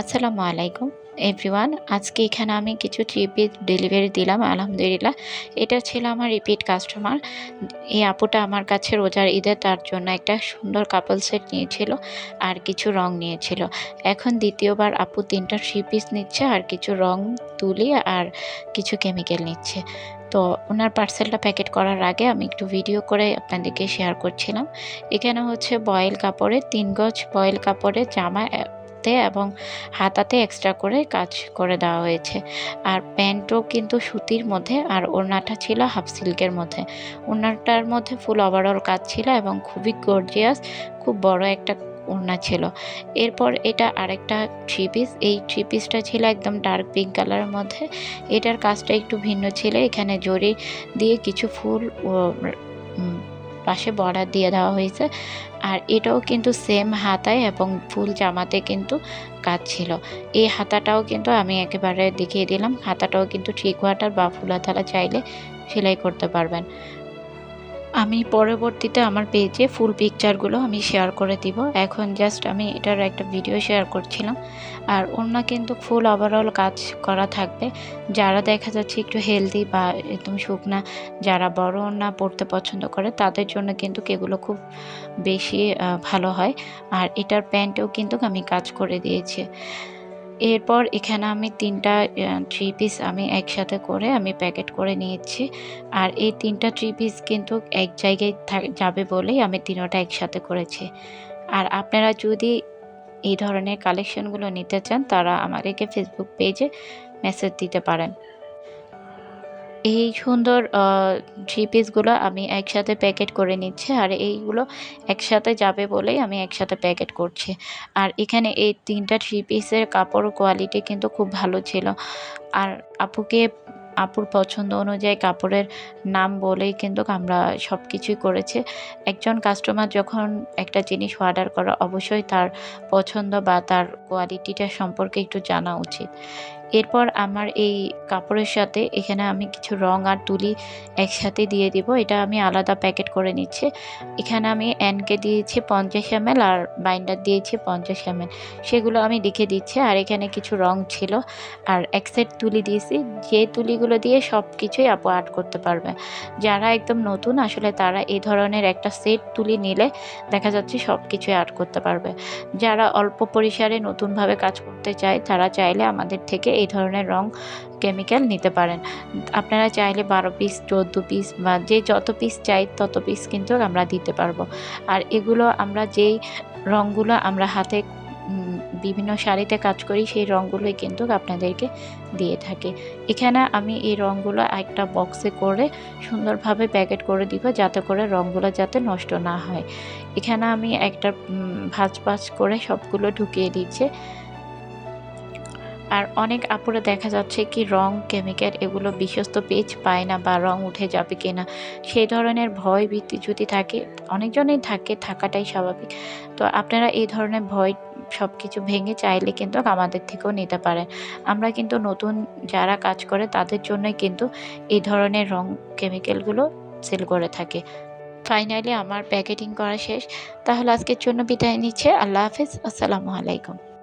আসসালামু আলাইকুম। এভরিওয়ান, আজকে এখানে আমি কিছু পিস ডেলিভারি দিলাম, আলহামদুলিল্লাহ। এটা ছিল আমার রিপিট কাস্টমার এই আপুটা আমার কাছে রোজার ঈদে তার জন্য একটা সুন্দর কাপল সেট নিয়েছিল আর কিছু রং নিয়েছিল। এখন দ্বিতীয়বার আপু তিনটা থ্রি পিস নিচ্ছে আর কিছু রং তুলি আর কিছু কেমিক্যাল নিচ্ছে। তো ওনার পার্সেলটা প্যাকেট করার আগে আমি একটু ভিডিও করে আপনাদেরকে শেয়ার করছিলাম। এখানে হচ্ছে বয়েল কাপড়ে, তিন গজ বয়েল কাপড়ে জামা হাতে এবং হাতাতে এক্সট্রা করে কাজ করে দেওয়া হয়েছে। আর প্যান্টও কিন্তু সুতির মধ্যে আর ওড়নাটা ছিল হাফ সিল্কের মধ্যে। ওড়নাটার মধ্যে ফুল ওভারঅল কাজ ছিল এবং খুবই গর্জিয়াস খুব বড় একটা ওড়না ছিল। এরপর এটা আরেকটা থ্রি পিস এই থ্রি পিসটা ছিল একদম ডার্ক পিঙ্ক কালারের মধ্যে। এটার কাজটা একটু ভিন্ন ছিল, এখানে জরি দিয়ে কিছু ফুল পাশে বর্ডার দিয়ে দেওয়া হয়েছে। আর এটাও কিন্তু সেম হাতায় এবং ফুল জামাতে কিন্তু কাজ ছিল। এই হাতাটাও কিন্তু আমি একেবারে দেখিয়ে দিলাম। হাতাটাও কিন্তু ঠিক ওয়াটার বা ফুল ফুলাথালা চাইলে সেলাই করতে পারবেন। আমি পরবর্তীতে আমার পেজে ফুল পিকচারগুলো আমি শেয়ার করে দিব। এখন জাস্ট আমি এটার একটা ভিডিও শেয়ার করছিলাম। আর অন্য কিন্তু ফুল ওভারঅল কাজ করা থাকবে। যারা দেখা যাচ্ছে একটু হেলদি বা একদম শুকনা, যারা বড় ওড়না পড়তে পছন্দ করে, তাদের জন্য কিন্তু এগুলো খুব বেশি ভালো হয়। আর এটার প্যান্টেও কিন্তু আমি কাজ করে দিয়েছি। এরপর এখানে আমি তিনটা থ্রি পিস আমি একসাথে করে আমি প্যাকেট করে নিয়েছি। আর এই তিনটা থ্রি পিস কিন্তু এক জায়গায় যাবে বলেই আমি তিনোটা একসাথে করেছি। আর আপনারা যদি এই ধরনের কালেকশনগুলো নিতে চান, তারা আমাদেরকে ফেসবুক পেজে মেসেজ দিতে পারেন। এই সুন্দর থ্রি পিসগুলো আমি একসাথে প্যাকেট করে নিচ্ছি আর এইগুলো একসাথে যাবে বলেই আমি একসাথে প্যাকেট করছি। আর এখানে এই তিনটা থ্রি পিসের কাপড় কোয়ালিটি কিন্তু খুব ভালো ছিল। আর আপুকে, আপুর পছন্দ অনুযায়ী কাপড়ের নাম বলেই কিন্তু আমরা সব কিছুই করেছি। একজন কাস্টমার যখন একটা জিনিস অর্ডার করে, অবশ্যই তার পছন্দ বা তার কোয়ালিটিটা সম্পর্কে একটু জানা উচিত। এরপর আমার এই কাপড়ের সাথে এখানে আমি কিছু রং আর তুলি একসাথে দিয়ে দিব। এটা আমি আলাদা প্যাকেট করে নিচ্ছি। এখানে আমি এনকে দিয়েছি পঞ্চাশ এম আর বাইন্ডার দিয়েছি পঞ্চাশ এম সেগুলো আমি লিখে দিচ্ছি। আর এখানে কিছু রং ছিল। আর এক সেট তুলি দিয়েছি। যে তুলিগুলো দিয়ে সব কিছুই আপু আর্ট করতে পারবে। যারা একদম নতুন, আসলে তারা এই ধরনের একটা সেট তুলি নিলে দেখা যাচ্ছে সব কিছুই আর্ট করতে পারবে। যারা অল্প পরিসরে নতুনভাবে কাজ করতে চায়, তারা চাইলে আমাদের থেকে এই ধরনের রং কেমিক্যাল নিতে পারেন। আপনারা চাইলে বারো পিস চোদ্দ পিস বা যে যত পিস চাই তত পিস কিন্তু আমরা দিতে পারব। আর এগুলো আমরা যেই রঙগুলো আমরা হাতে বিভিন্ন শাড়িতে কাজ করি সেই রঙগুলোই কিন্তু আপনাদেরকে দিয়ে থাকে। এখানে আমি এই রঙগুলো একটা বক্সে করে সুন্দরভাবে প্যাকেট করে দিব যাতে করে রঙগুলো যাতে নষ্ট না হয়। এখানে আমি একটা ভাজ ভাজ করে সবগুলো ঢুকিয়ে দিচ্ছে। আর অনেক আপুরে দেখা যাচ্ছে কি রং, কেমিক্যাল এগুলো বিশ্বস্ত পেজ পায় না বা রং উঠে যাবে কিনা। সেই ধরনের ভয় ভীতি যদি থাকে, অনেকজনেই থাকে, থাকাটাই স্বাভাবিক। তো আপনারা এই ধরনের ভয় সব কিছু ভেঙে চাইলে কিন্তু আমাদের থেকেও নিতে পারেন। আমরা কিন্তু নতুন যারা কাজ করে তাদের জন্যই কিন্তু এই ধরনের রং, কেমিক্যালগুলো সেল করে থাকে। ফাইনালি আমার প্যাকেটিং করা শেষ। তাহলে আজকের জন্য বিদায় নিচ্ছে। আল্লাহ হাফিজ। আসসালামু আলাইকুম।